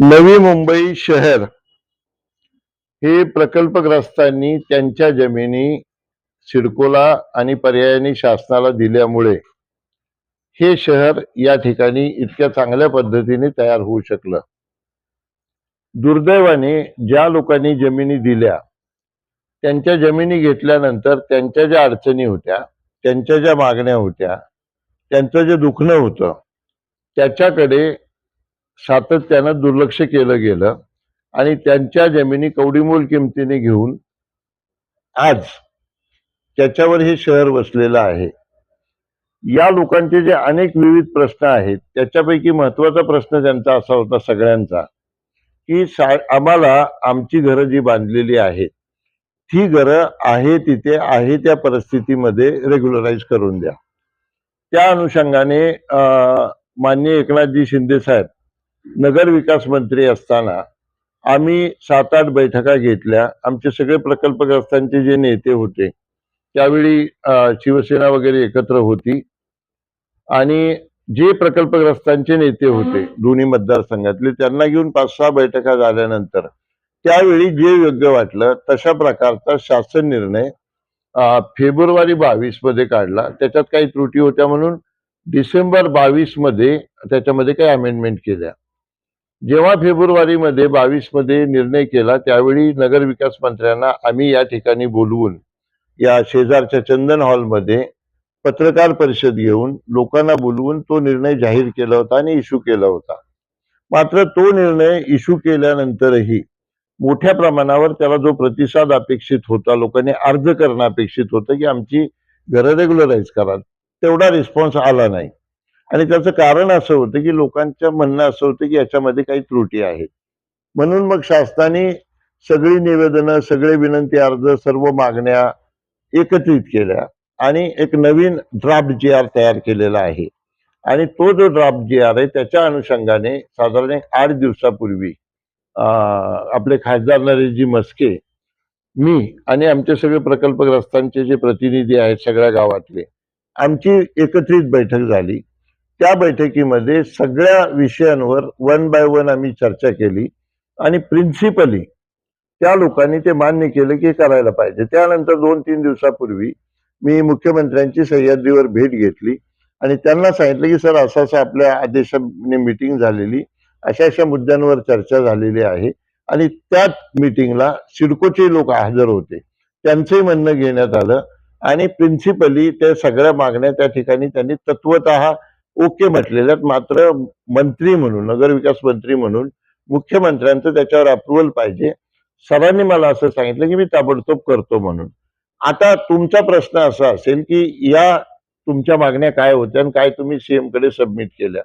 नवी मुंबई शहर हे प्रकल्पग्रस्तांनी त्यांच्या जमिनी सिडकोला आणि पर्यायाने शासनाला दिल्यामुळे हे शहर या ठिकाणी इतक्या चांगल्या पद्धतीने तयार होऊ शकलं. दुर्दैवाने ज्या लोकांनी जमिनी दिल्या त्यांच्या जमिनी घेतल्यानंतर त्यांच्या ज्या अडचणी होत्या त्यांच्या ज्या मागण्या होत्या त्यांचं जे दुखणं होतं त्याच्याकडे सातत्यानं दुर्लक्ष केलं गेलं आणि त्यांच्या जमिनी कवडीमोल किमतीने घेऊन आज त्याच्यावर हे शहर वसलेलं आहे. या लोकांचे जे अनेक विविध प्रश्न आहेत त्याच्यापैकी महत्त्वाचा प्रश्न त्यांचा असा होता सगळ्यांचा की सा आम्हाला आमची घरं जी बांधलेली आहेत ती घरं आहे तिथे आहे त्या परिस्थितीमध्ये रेग्युलराईज करून द्या. त्या अनुषंगाने माननीय एकनाथजी शिंदे साहेब नगर विकास मंत्री असताना आम्ही सात आठ बैठका घेतल्या. आमचे सगळे प्रकल्पग्रस्तांचे जे नेते होते त्यावेळी शिवसेना वगैरे एकत्र होती. आणि जे प्रकल्पग्रस्तांचे नेते होते दोन्ही मतदारसंघातले त्यांना घेऊन पाच सहा बैठका झाल्यानंतर त्यावेळी जे योग्य वाटलं तशा प्रकारचा शासन निर्णय फेब्रुवारी बावीसमध्ये काढला. त्याच्यात काही त्रुटी होत्या म्हणून डिसेंबर बावीसमध्ये त्याच्यामध्ये काही अमेंडमेंट केल्या. जेव्हा फेब्रुवारीमध्ये बावीसमध्ये निर्णय केला त्यावेळी नगर विकास मंत्र्यांना आम्ही या ठिकाणी बोलवून या शेजारच्या चंदन हॉलमध्ये पत्रकार परिषद घेऊन लोकांना बोलवून तो निर्णय जाहीर केला होता आणि इश्यू केला होता. मात्र तो निर्णय इश्यू केल्यानंतरही मोठ्या प्रमाणावर त्याला जो प्रतिसाद अपेक्षित होता लोकांनी अर्ज करणं अपेक्षित होतं की आमची घरं रेग्युलराईज करा तेवढा रिस्पॉन्स आला नाही. आणि त्याचं कारण असं होतं की लोकांच्या म्हणणं असं होतं की याच्यामध्ये काही त्रुटी आहेत म्हणून मग शासनाने सगळी निवेदनं सगळे विनंती अर्ज सर्व मागण्या एकत्रित केल्या आणि एक नवीन ड्राफ्ट जी आर तयार केलेला आहे. आणि तो जो ड्राफ्ट जी आर आहे त्याच्या अनुषंगाने साधारण एक आठ दिवसापूर्वी आपले खासदार नरेशजी मस्के मी आणि आमचे सगळे प्रकल्पग्रस्तांचे जे प्रतिनिधी आहेत सगळ्या गावातले आमची एकत्रित बैठक झाली. त्या बैठकीमध्ये सगळ्या विषयांवर वन बाय वन आम्ही चर्चा केली आणि प्रिन्सिपली त्या लोकांनी ते मान्य केलं की करायला पाहिजे. त्यानंतर दोन तीन दिवसापूर्वी मी मुख्यमंत्र्यांची सह्याद्रीवर भेट घेतली आणि त्यांना सांगितलं की सर असं असं आपल्या आदेशाने मिटिंग झालेली अशा अशा मुद्द्यांवर चर्चा झालेली आहे. आणि त्याच मिटिंगला सिडकोचे लोक हजर होते. त्यांचंही म्हणणं घेण्यात आलं आणि प्रिन्सिपली त्या सगळ्या मागण्या त्या ठिकाणी त्यांनी तत्वत ओके म्हटलेल्या आहेत. मात्र मंत्री म्हणून नगर विकास मंत्री म्हणून मुख्यमंत्र्यांचं त्याच्यावर अप्रुव्हल पाहिजे. सरांनी मला असं सांगितलं की मी ताबडतोब करतो म्हणून. आता तुमचा प्रश्न असा असेल की या तुमच्या मागण्या काय होत्या आणि काय तुम्ही सीएमकडे सबमिट केल्या?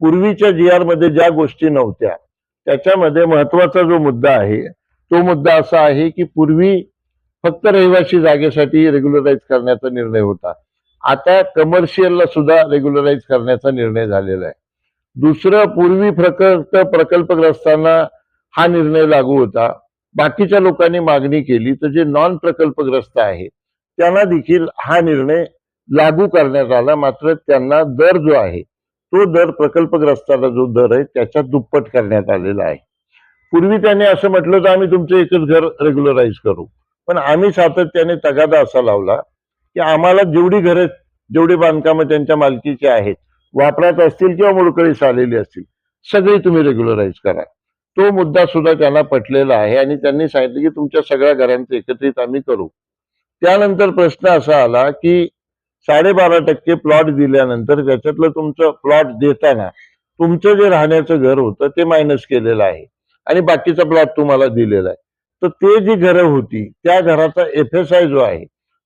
पूर्वीच्या जी आरमध्ये ज्या गोष्टी नव्हत्या त्याच्यामध्ये महत्त्वाचा जो मुद्दा आहे तो मुद्दा असा आहे की पूर्वी फक्त रहिवासी जागेसाठी रेग्युलराईज करण्याचा निर्णय होता. आता कमर्शियलला सुद्धा रेग्युलराईज करण्याचा निर्णय झालेला आहे. दुसरं पूर्वी प्रकल्प प्रकल्पग्रस्तांना हा निर्णय लागू होता. बाकीच्या लोकांनी मागणी केली तर जे नॉन प्रकल्पग्रस्त आहे त्यांना देखील हा निर्णय लागू करण्यात आला. मात्र त्यांना दर जो आहे तो दर प्रकल्पग्रस्ताला जो दर आहे त्याच्या दुप्पट करण्यात आलेला आहे. पूर्वी त्याने असं म्हटलं तर आम्ही तुमचं एकच घर रेग्युलराईज करू. पण आम्ही सातत्याने तगादा असा लावला की आम्हाला जेवढी घरं जेवढी बांधकामं त्यांच्या मालकीची आहेत वापरात असतील किंवा मोडकळीस आलेली असतील सगळी तुम्ही रेग्युलराईज करा. तो मुद्दा सुद्धा त्यांना पटलेला आहे आणि त्यांनी सांगितलं की तुमच्या सगळ्या घरांचं एकत्रित आम्ही करू. त्यानंतर प्रश्न असा आला की साडेबारा टक्के प्लॉट दिल्यानंतर त्याच्यातलं तुमचं प्लॉट देताना तुमचं जे राहण्याचं घर होतं ते मायनस केलेलं आहे. आणि बाकीचा प्लॉट तुम्हाला दिलेला आहे. तर ते जी घरं होती त्या घराचा एफ एस आय जो आहे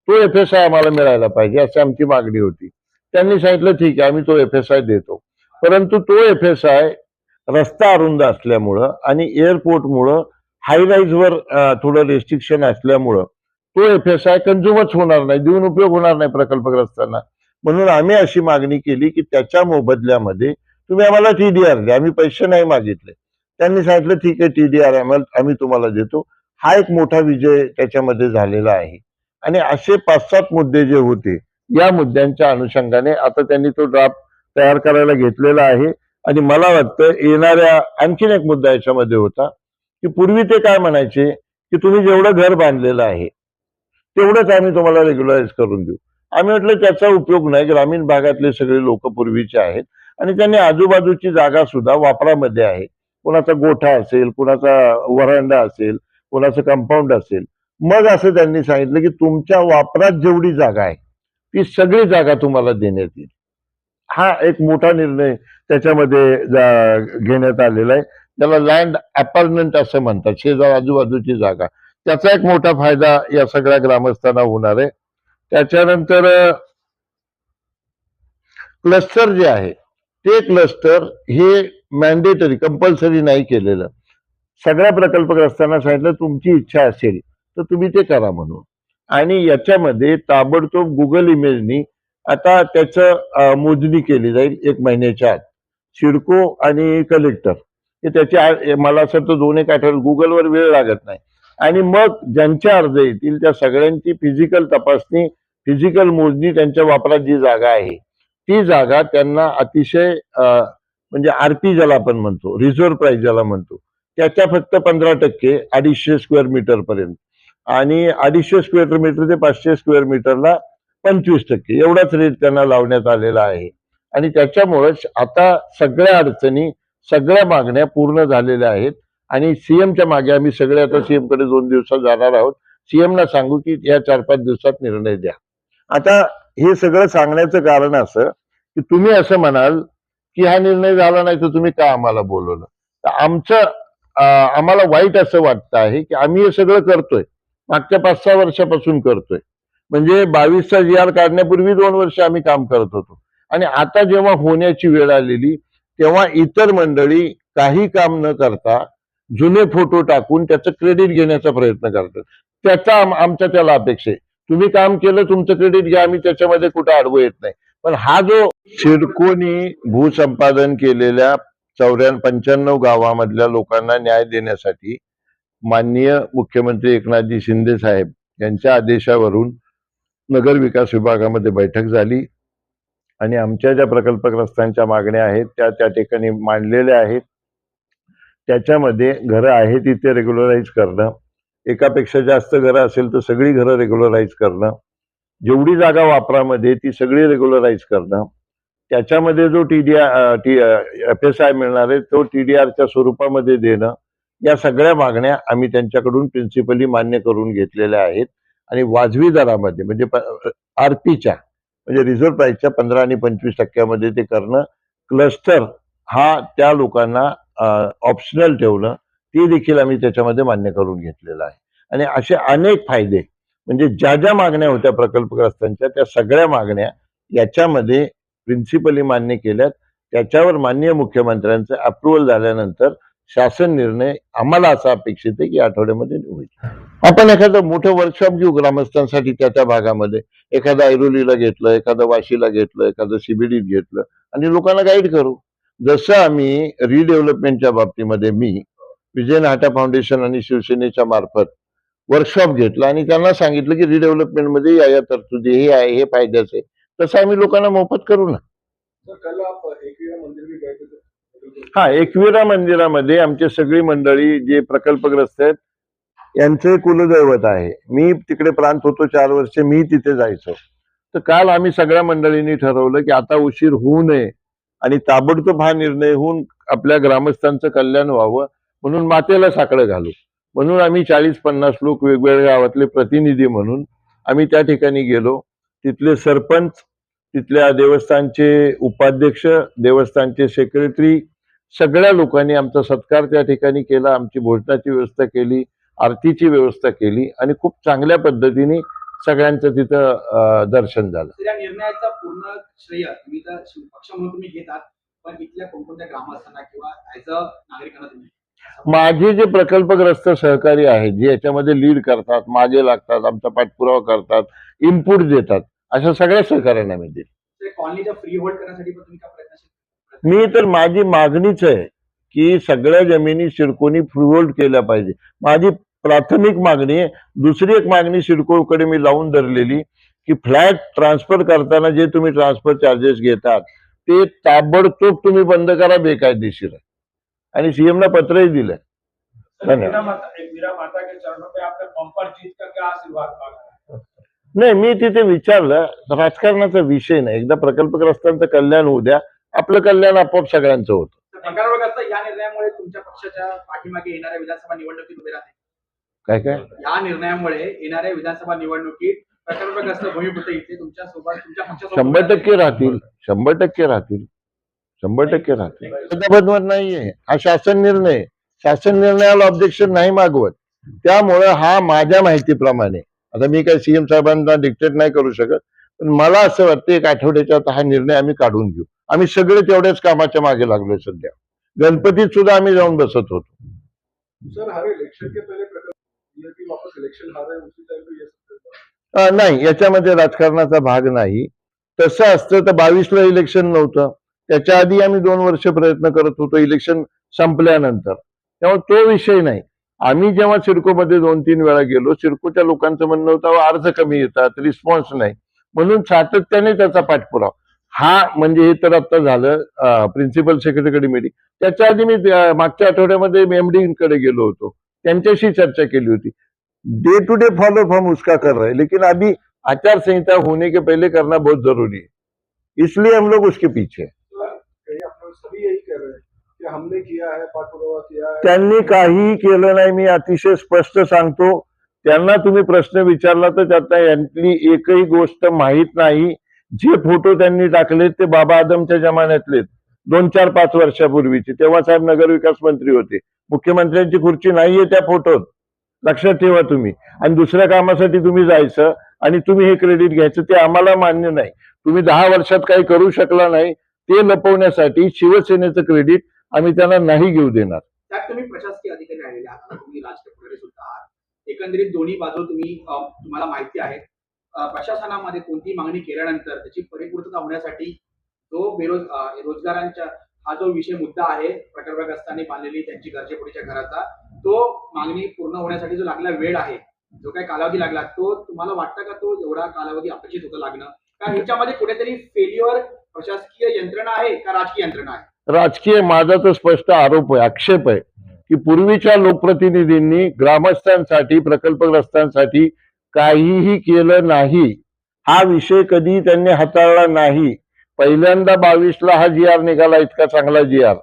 तो एफ एस आय आम्हाला मिळायला पाहिजे अशी आमची मागणी होती. त्यांनी सांगितलं ठीक आहे आम्ही तो एफ एस आय देतो. परंतु तो एफ एस आय रस्ता अरुंद असल्यामुळं आणि एअरपोर्टमुळं हायराईजवर थोडं रेस्ट्रिक्शन असल्यामुळं तो एफ एस आय कन्झ्युमच होणार नाही देऊन उपयोग होणार नाही प्रकल्पग्रस्तांना. म्हणून आम्ही अशी मागणी केली की त्याच्या मोबदल्यामध्ये तुम्ही आम्हाला टीडीआर द्या. आम्ही पैसे नाही मागितले. त्यांनी सांगितलं ठीक आहे टीडीआर आम्ही तुम्हाला देतो. हा एक मोठा विजय त्याच्यामध्ये झालेला आहे. आणि असे पाच सात मुद्दे जे होते या मुद्द्यांच्या अनुषंगाने आता त्यांनी तो ड्राफ्ट तयार करायला घेतलेला आहे. आणि मला वाटतं येणाऱ्या आणखीन एक मुद्दा याच्यामध्ये होता की पूर्वी ते काय म्हणायचे की तुम्ही जेवढं घर बांधलेलं आहे तेवढंच आम्ही तुम्हाला रेग्युलराईज करून देऊ. आम्ही म्हटलं त्याचा उपयोग नाही ग्रामीण भागातले सगळे लोक पूर्वीचे आहेत आणि त्यांनी आजूबाजूची जागा सुद्धा वापरामध्ये आहे. कोणाचा गोठा असेल कोणाचा वरांडा असेल कोणाचं कंपाऊंड असेल. मग असं त्यांनी सांगितलं की तुमच्या वापरात जेवढी जागा आहे ती सगळी जागा तुम्हाला देण्यात येईल. हा एक मोठा निर्णय त्याच्यामध्ये घेण्यात आलेला आहे. त्याला लँड अपार्टमेंट असं म्हणतात शेजार आजूबाजूची जागा. त्याचा एक मोठा फायदा या सगळ्या ग्रामस्थांना होणार आहे. त्याच्यानंतर क्लस्टर जे आहे ते क्लस्टर हे मॅन्डेटरी कंपल्सरी नाही केलेलं. सगळ्या प्रकल्पग्रस्तांना सांगितलं तुमची इच्छा असेल तर तुम्ही ते करा म्हणून. आणि याच्यामध्ये ताबडतोब गुगल इमेजनी आता त्याचं मोजणी केली जाईल एक महिन्याच्या आत. सिडको आणि कलेक्टर हे त्याच्या मला असं तर दोन एक आठवडे गुगलवर वेळ लागत नाही. आणि मग ज्यांच्या अर्ज येतील त्या सगळ्यांची फिजिकल तपासणी फिजिकल मोजणी त्यांच्या वापरात जी जागा आहे ती जागा त्यांना अतिशय म्हणजे आरपी ज्याला आपण म्हणतो रिझर्व्ह प्राईस ज्याला म्हणतो त्याच्या फक्त पंधरा टक्के अडीचशे स्क्वेअर मीटर पर्यंत. आणि अडीचशे स्क्वेअर मीटर ते पाचशे स्क्वेअर मीटरला पंचवीस टक्के. एवढाच रेट त्यांना लावण्यात आलेला आहे. आणि त्याच्यामुळेच आता सगळ्या अडचणी सगळ्या मागण्या पूर्ण झालेल्या आहेत. आणि सीएमच्या मागे आम्ही सगळे आता सीएमकडे दोन दिवसात जाणार आहोत. सीएमला सांगू की या चार पाच दिवसात निर्णय द्या. आता हे सगळं सांगण्याचं कारण असं की तुम्ही असं म्हणाल की हा निर्णय झाला नाही तर तुम्ही का आम्हाला बोलवलं? तर आमचं आम्हाला वाईट असं वाटतं आहे की आम्ही हे सगळं करतोय. मागच्या पाच सहा वर्षापासून करतोय. म्हणजे बावीसचा जी आर काढण्यापूर्वी दोन वर्ष आम्ही काम करत होतो. आणि आता जेव्हा होण्याची वेळ आलेली तेव्हा इतर मंडळी काही काम न करता जुने फोटो टाकून त्याचं क्रेडिट घेण्याचा प्रयत्न करतात. त्याचा आमच्या त्याला अपेक्षा आहे. तुम्ही काम केलं तुमचं क्रेडिट घ्या आम्ही त्याच्यामध्ये कुठं अडवू येत नाही. पण हा जो सिडकोनी भूसंपादन केलेल्या चौऱ्या पंच्याण्णव गावामधल्या लोकांना न्याय देण्यासाठी माननीय मुख्यमंत्री एकनाथजी शिंदे साहेब यांच्या आदेशावरून नगर विकास विभागामध्ये बैठक झाली आणि आमच्या ज्या प्रकल्पग्रस्तांच्या मागण्या आहेत त्या त्या ठिकाणी मांडलेल्या आहेत. त्याच्यामध्ये घरं आहेत तिथे रेग्युलराईज करणं. एकापेक्षा जास्त घरं असेल तर सगळी घरं रेग्युलराईज करणं. जेवढी जागा वापरामध्ये ती सगळी रेग्युलराईज करणं. त्याच्यामध्ये जो T D R T F S I मिळणार आहे तो टी डी आरच्या स्वरूपामध्ये देणं. या सगळ्या मागण्या आम्ही त्यांच्याकडून प्रिन्सिपली मान्य करून घेतलेल्या आहेत. आणि वाजवी दरामध्ये म्हणजे आरपीच्या म्हणजे रिझर्व्ह प्राईसच्या पंधरा आणि पंचवीस टक्क्यामध्ये ते करणं क्लस्टर हा त्या लोकांना ऑप्शनल ठेवणं ते देखील आम्ही त्याच्यामध्ये मान्य करून घेतलेलं आहे. आणि असे अनेक फायदे म्हणजे ज्या ज्या मागण्या होत्या प्रकल्पग्रस्तांच्या त्या सगळ्या मागण्या याच्यामध्ये प्रिन्सिपली मान्य केल्यात. त्याच्यावर माननीय मुख्यमंत्र्यांचं अप्रुव्हल झाल्यानंतर शासन निर्णय आम्हाला असा अपेक्षित आहे की आठवड्यामध्ये होईल. आपण एखादं मोठं वर्कशॉप घेऊ ग्रामस्थांसाठी त्या त्या भागामध्ये. एखादं ऐरोलीला घेतलं एखादं वाशीला घेतलं एखादं सीबीडीत घेतलं आणि लोकांना गाईड करू. जसं आम्ही रिडेव्हलपमेंटच्या बाबतीमध्ये मी विजय नाटा फाउंडेशन आणि शिवसेनेच्या मार्फत वर्कशॉप घेतला आणि त्यांना सांगितलं की रिडेव्हलपमेंटमध्ये या या तरतुदी हे आहे हे फायद्याचं आहे. तसं आम्ही लोकांना मोफत करू ना. हा एकविरा मंदिरामध्ये आमची सगळी मंडळी जे प्रकल्पग्रस्त आहेत यांचे कुलदैवत आहे. मी तिकडे प्रांत होतो चार वर्ष मी तिथे जायचो. तर काल आम्ही सगळ्या मंडळींनी ठरवलं की आता उशीर होऊ नये आणि ताबडतोब हा निर्णय होऊन आपल्या ग्रामस्थांचं कल्याण व्हावं म्हणून मातेला साकडं घालू. म्हणून आम्ही चाळीस पन्नास लोक वेगवेगळ्या गावातले प्रतिनिधी म्हणून आम्ही त्या ठिकाणी गेलो. तिथले सरपंच तिथल्या देवस्थानचे उपाध्यक्ष देवस्थानचे सेक्रेटरी सगळ्या लोकांनी आमचा सत्कार त्या ठिकाणी केला आमची भोजनाची व्यवस्था केली आरतीची व्यवस्था केली आणि खूप चांगल्या पद्धतीने सगळ्यांचं तिथं दर्शन झालं. या निर्णयाचा पूर्ण श्रेय तुम्ही तर पक्ष म्हणून तुम्ही घेतात पण इथल्या कोणकोणत्या ग्रामस्थांना किंवा ऍज अ नागरिकांना तुम्ही माझे जे प्रकल्पग्रस्त सहकारी आहेत जे याच्यामध्ये लीड करतात मागे लागतात आमचा पाठपुरावा करतात इनपुट देतात अशा सगळ्या सहकार्यांना मी देईल तर कॉलनीच्या फ्री होल्ड करण्यासाठी पण तुम्ही मी तर माझी मागणीच आहे की सगळ्या जमिनी सिडकोनी फ्रीहोल्ड केल्या पाहिजे. माझी प्राथमिक मागणी आहे. दुसरी एक मागणी सिडकोकडे मी लावून धरलेली की फ्लॅट ट्रान्सफर करताना जे तुम्ही ट्रान्सफर चार्जेस घेतात ते ताबडतोब तुम्ही बंद करा बेकायदेशीर. आणि सीएम ला पत्रही है नाही मी तिथे विचारलं राजकारणाचा विषय नाही. एकदा प्रकल्पग्रस्तांचं कल्याण होऊ द्या. आपलं कल्याण आपोआप सगळ्यांचं होतं. तर प्रकारवर्गाचा या निर्णयामुळे तुमच्या पक्षाच्या पाठीमागे येणाऱ्या विधानसभा निवडणुकीत उभे राहते. काय काय? या निर्णयामुळे येणाऱ्या विधानसभा निवडणुकीत प्रकल्पग्रस्त भूमिपुत्र इथे तुमच्यासोबत तुमच्या पक्षासोबत शंभर टक्के राहतील. शंभर टक्के राहतील. शंभर टक्के राहतील. पदाबदवर नाहीये हा शासन निर्णय. शासन निर्णयाला ऑब्जेक्शन नाही मागवत. त्यामुळं हा माझ्या माहितीप्रमाणे. आता मी काही सीएम साहेबांना डिक्टेट नाही करू शकत पण मला असं वाटतं एक आठवड्याच्या आत हा निर्णय आम्ही काढून घेऊ. आम्ही सगळे तेवढ्याच कामाच्या मागे लागलोय सध्या. गणपतीत सुद्धा आम्ही जाऊन बसत होतो. नाही याच्यामध्ये राजकारणाचा भाग नाही. तसं असतं तर बावीसला इलेक्शन नव्हतं. त्याच्या आधी आम्ही दोन वर्ष प्रयत्न करत होतो इलेक्शन संपल्यानंतर. त्यामुळे तो विषय नाही. आम्ही जेव्हा सिडकोमध्ये दोन तीन वेळा गेलो सिडकोच्या लोकांचं म्हणणं होतं "अहो, अर्ज कमी येतात रिस्पॉन्स नाही. म्हणून सातत्याने त्याचा पाठपुरावा. हा म्हणजे हे तर आता झालं प्रिन्सिपल सेक्रेटरीकडे मीटिंग त्याच्या आधी मी मागच्या आठवड्यामध्ये एमडी कडे गेलो होतो. त्यांच्याशी चर्चा केली होती. Day to day follow form उसका कर रहे हैं लेकिन अभी आचार संहिता होने के पहले करना बहुत जरूरी है। इसलिए हम लोग उसके पीछे हैं. सर, कहीं आप लोग सभी यही कह रहे हैं कि हमने किया है पाठपुरावा किया है। त्यांनी काहीही केलं नाही मी अतिशय स्पष्ट सांगतो. त्यांना तुम्ही प्रश्न विचारला तर त्यातला यांतली एकही गोष्ट माहीत नाही. जे फोटो त्यांनी टाकलेत ते बाबा आदमच्या जमान्यातलेत. दोन चार पाच वर्षापूर्वीचे. तेव्हा साहेब नगरविकास मंत्री होते. मुख्यमंत्र्यांची खुर्ची नाहीये त्या फोटोत. लक्षात ठेवा तुम्ही. आणि दुसऱ्या कामासाठी तुम्ही जायचं आणि तुम्ही हे क्रेडिट घ्यायचं ते आम्हाला मान्य नाही. तुम्ही दहा वर्षात काही करू शकला नाही ते लपवण्यासाठी शिवसेनेचं क्रेडिट आम्ही त्यांना नाही घेऊ देणार. त्यात तुम्ही प्रशासकीय अधिकारी राहिलेले आहात. तुम्ही राजकीय सुद्धा आहात. एकंदरीत दोन्ही बाजू तुम्ही तुम्हाला माहिती आहे प्रशासनामध्ये कोणती मागणी केल्यानंतर त्याची परिपूर्तता होण्यासाठी जो बेरोज रोजगारांच्या हा जो विषय मुद्दा आहे प्रकल्पग्रस्तांनी बांधलेली त्यांची गरजेपुढीच्या घराचा तो मागणी पूर्ण होण्यासाठी जो लागला वेळ आहे जो काही कालावधी लागला तो तुम्हाला वाटतं का तो एवढा कालावधी अपेक्षित होतं लागणं? का ह्याच्यामध्ये कुठेतरी फेल्युअर प्रशासकीय यंत्रणा आहे का राजकीय यंत्रणा आहे? राजकीय माझा तर स्पष्ट आरोप आहे आक्षेप आहे की पूर्वीच्या लोकप्रतिनिधींनी ग्रामस्थांसाठी प्रकल्पग्रस्तांसाठी काहीही केलं नाही. हा विषय कधी त्यांनी हाताळला नाही. पहिल्यांदा बावीसला हा जी आर निघाला इतका चांगला जी आर.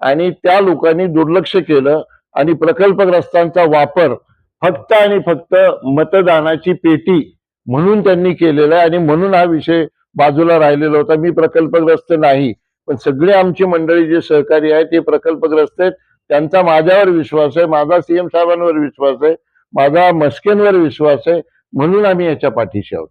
आणि त्या लोकांनी दुर्लक्ष केलं आणि प्रकल्पग्रस्तांचा वापर फक्त आणि फक्त मतदानाची पेटी म्हणून त्यांनी केलेला आहे आणि म्हणून हा विषय बाजूला राहिलेला होता. मी प्रकल्पग्रस्त नाही पण सगळे आमची मंडळी जे सहकारी आहेत ते प्रकल्पग्रस्त आहेत. त्यांचा माझ्यावर विश्वास आहे माझा सीएम साहेबांवर विश्वास आहे. माझा मस्केनवर विश्वास आहे म्हणून आम्ही याच्या पाठीशी आहोत.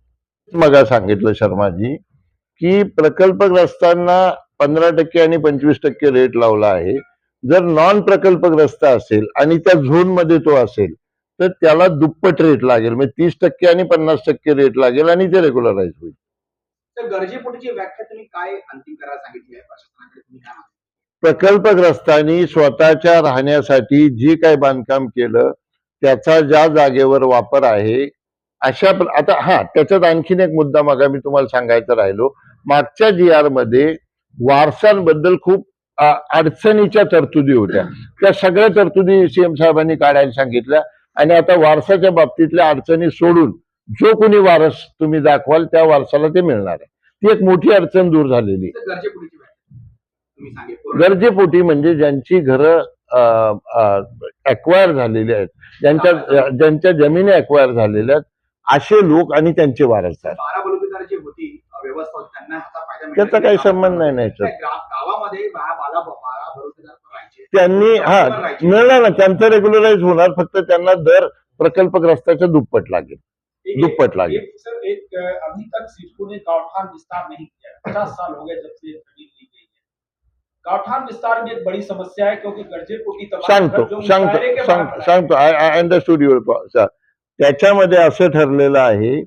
मगा सांगितलं शर्माजी की प्रकल्पग्रस्तांना पंधरा टक्के आणि पंचवीस टक्के रेट लावला आहे. जर नॉन प्रकल्पग्रस्त असेल आणि त्या झोनमध्ये तो असेल तर त्याला दुप्पट रेट लागेल. म्हणजे तीस टक्के आणि पन्नास टक्के रेट लागेल आणि ते रेग्युलराईज होईल? प्रकल्पग्रस्तांनी स्वतःच्या राहण्यासाठी जे काही बांधकाम केलं त्याचा ज्या जागेवर वापर आहे अशा आता हा त्याच्यात आणखीन एक मुद्दा मग मी तुम्हाला सांगायचं राहिलो. मागच्या जी आरमध्ये वारसांबद्दल खूप अडचणीच्या तरतुदी होत्या. त्या सगळ्या तरतुदी सीएम साहेबांनी काढायला सांगितल्या आणि आता वारसाच्या बाबतीतल्या अडचणी सोडून जो कोणी वारस तुम्ही दाखवाल त्या वारसाला ते मिळणार आहे. ती एक मोठी अडचण दूर झालेली गरजेपोटी म्हणजे ज्यांची घरं अक्वायर झालेली आहेत. ज्यांच्या ज्यांच्या जमिनी अक्वायर झालेल्या आहेत असे लोक आणि त्यांचे वारसदार त्याचा काही संबंध नाही. नाही, त्यांनी हा. मिळणार ना त्यांचं रेग्युलराईज होणार फक्त त्यांना दर प्रकल्पग्रस्ताच्या दुप्पट लागेल. दुप्पट लागेल. सर एक अभी तक सिडको ने विस्तार नहीं किया. पचास साल हो गए जब से गांवठान विस्तार में एक बड़ी समस्या है क्योंकि तमाम सांगतो सांगतो के आय अंडरस्टूड युअर त्याच्यामध्ये असं ठरलेलं आहे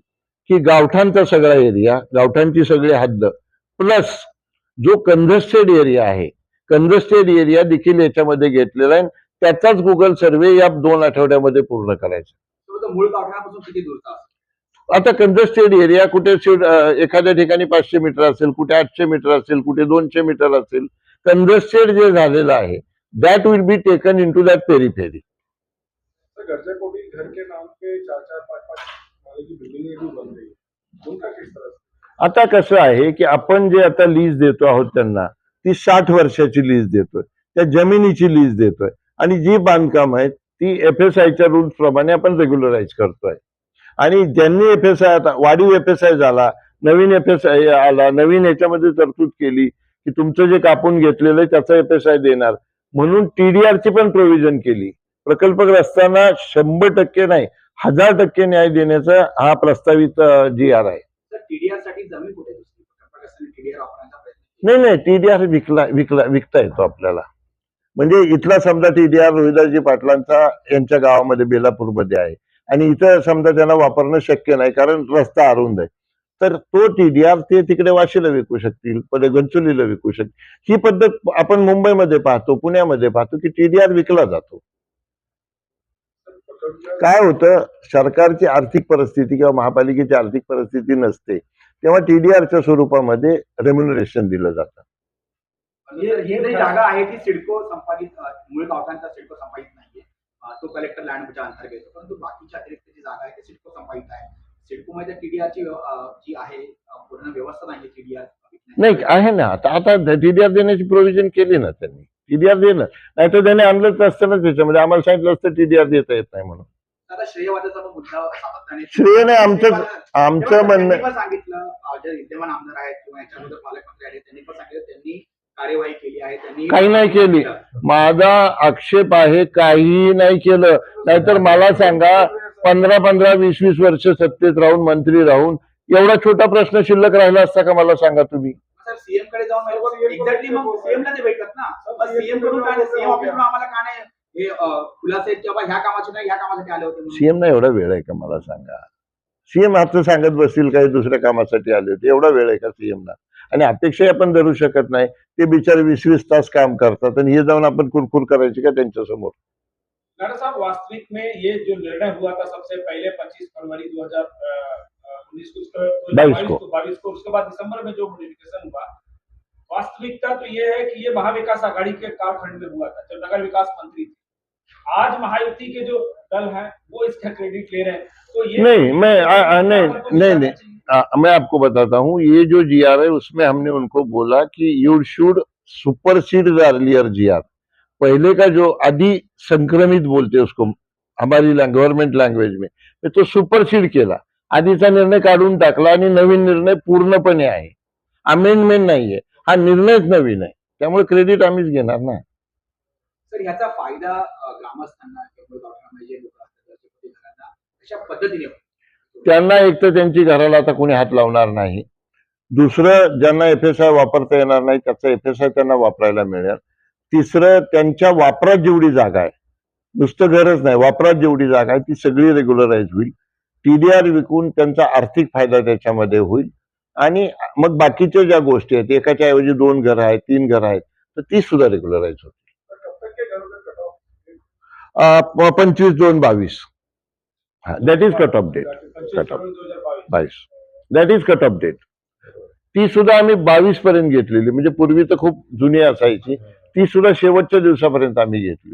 की गावठाणचा सगळा एरिया गावठाणची सगळी हद्द प्लस जो कंधस्टेड एरिया आहे कंधस्टेड एरिया देखील याच्यामध्ये घेतलेला आहे त्याचाच गुगल सर्वे या दोन आठवड्यामध्ये पूर्ण करायचा. मूळ गावठाणापासून किती? आता कंजस्टेड एरिया कुठे एखाद्या ठिकाणी पाचशे मीटर असेल कुठे आठशे मीटर असेल कुठे दोनशे मीटर असेल कंजस्टेड जे झालेलं आहे that will be taken into that periphery sir गरजेपोटी घर के नाम पे चार चार पाँच पाँच माले की बिल्डिंगें भी बन रही उनका किस तरह से आता कसं आहे की आपण जे आता लीज देतो आहोत त्यांना ती साठ वर्षाची लीज देतोय त्या जमिनीची लीज देतोय आणि जी बांधकाम आहेत ती एफ एस आयच्या रुल्स प्रमाणे आपण रेग्युलराईज करतोय. आणि ज्यांनी एफ एस आय आता वाढीव एफ एस आय झाला नवीन एफ एस आय आला नवीन याच्यामध्ये तरतूद केली की तुमचं जे कापून घेतलेलं आहे त्याचा एफ एस आय देणार. म्हणून टीडीआर ची पण प्रोव्हिजन केली. प्रकल्पग्रस्तांना शंभर टक्के नाही हजार टक्के न्याय देण्याचा हा प्रस्तावित जी आर आहे. नाही नाही टीडीआर विकला विकला विकता येतो आपल्याला. म्हणजे इथला समजा टीडीआर रोहिदासजी पाटलांचा यांच्या गावामध्ये बेलापूरमध्ये आहे. आणि इथं समजा त्यांना वापरणं शक्य नाही कारण रस्ता अरुंद आहे. तर तो टीडीआर ते तिकडे वाशीला विकू शकतील पुढे गडचोलीला विकू शकतील. ही पद्धत आपण मुंबईमध्ये पाहतो पुण्यामध्ये पाहतो की टीडीआर विकला जातो. काय होतं? सरकारची आर्थिक परिस्थिती किंवा महापालिकेची आर्थिक परिस्थिती नसते. तेव्हा टीडीआरच्या स्वरूपामध्ये रेम्युनरेशन दिलं जातं. ही जी जागा आहे ती सिडको संपादित मूळ गावठाणचा सिडको संपादित नाहीये. तो कलेक्टर अंतर्गत परंतु अतिरिक्त जी जागा आहे ती सिडको संपादित आहे. सिडको मध्ये टीडीआरची जी आहे पूर्ण व्यवस्था नाही टीडीआर नाही आहे ना. आता आता टीडीआर देण्याची प्रोव्हिजन केली ना त्यांनी. टीडीआर देणं. नाही तर त्याने आणलंच असतं ना त्याच्यामध्ये. आम्हाला सांगितलं असतं टीडीआर देता येत नाही म्हणून. श्रेय नाही, आमचं- आमचं म्हणणं सांगितलं अ, जे विद्यमान आमदार आहेत किंवा याच्या अगोदर पालकमंत्री आहेत त्यांनी पण सांगितलं त्यांनी कार्यवाही केली आहे त्यांनी काही नाही केली. माझा आक्षेप आहे काहीही नाही केलं. नाहीतर मला सांगा पंधरा पंधरा वीस वीस वर्ष सत्तेत राहून मंत्री राहून एवढा छोटा प्रश्न शिल्लक राहिला असता का मला सांगा तुम्ही? सर सीएमकडे जाऊन एक्झॅक्टली मग सीएम ला ते भेटतात ना. सीएमकडून काय सीएम ऑफिसकडून आम्हाला का नाही? हे? सीएम ना एवढा वेळ आहे का मला सांगा? सीएम आता सांगत बसतील काही दुसऱ्या कामासाठी आले होते. एवढा वेळ आहे का सीएमला आणि अपेक्षाही आपण धरू शकत नाही. ते बिचारे वीस वीस तास काम करतात आणि हे जाऊन आपण कुरकुर करायची का त्यांच्यासमोर नाना साहब वास्तविक में ये जो निर्णय हुआ था सबसे पहले 25 फरवरी 2000 उन्नीस को बाईस को। बाईस को उसके बाद दिसंबर में जो नोटिफिकेशन हुआ वास्तविकता तो ये है कि ये महाविकास आघाड़ी के कालखंड में हुआ था जब नगर विकास मंत्री थे आज महायुति के जो दल हैं वो इसका क्रेडिट ले रहे हैं तो ये नहीं, मैं- आ- आ- नहीं, नहीं, नहीं। आ, मैं आपको बताता हूँ ये जो जी आर है उसमें हमने उनको बोला कि you should supersede the earlier G R पहले का जो आदि संक्रमित बोलते उसको हमारी गव्हर्नमेंट लँग्वेज में तो सुपरसीड केला. आधीचा निर्णय काढून टाकला आणि नवीन निर्णय पूर्णपणे आहे. अमेंडमेंट नाहीये. हा निर्णयच नवीन आहे. त्यामुळे क्रेडिट आम्हीच घेणार ना. सर ह्याचा फायदा ग्रामस्थांना. त्यांना एक तर त्यांची घराला आता कोणी हात लावणार नाही. दुसरं ज्यांना एफ एस आय वापरता येणार नाही त्याचा एफ एस आय त्यांना वापरायला मिळेल. तिसरं त्यांच्या वापरात जेवढी जागा आहे. नुसतं घरच नाही वापरात जेवढी जागा आहे ती सगळी रेग्युलराईज होईल. टीडीआर विकून त्यांचा आर्थिक फायदा त्याच्यामध्ये होईल. आणि मग बाकीच्या ज्या गोष्टी आहेत एकाच्या ऐवजी दोन घरं आहेत तीन घरं आहेत तर ती सुद्धा रेग्युलराईज होतील. पंचवीस दोन बावीस. That is cut off date cut off बावीस. That is cut off date ती सुद्धा आम्ही बावीस पर्यंत घेतलेली. म्हणजे पूर्वी तर खूप जुनी असायची. ती सुद्धा शेवटच्या दिवसापर्यंत आम्ही घेतली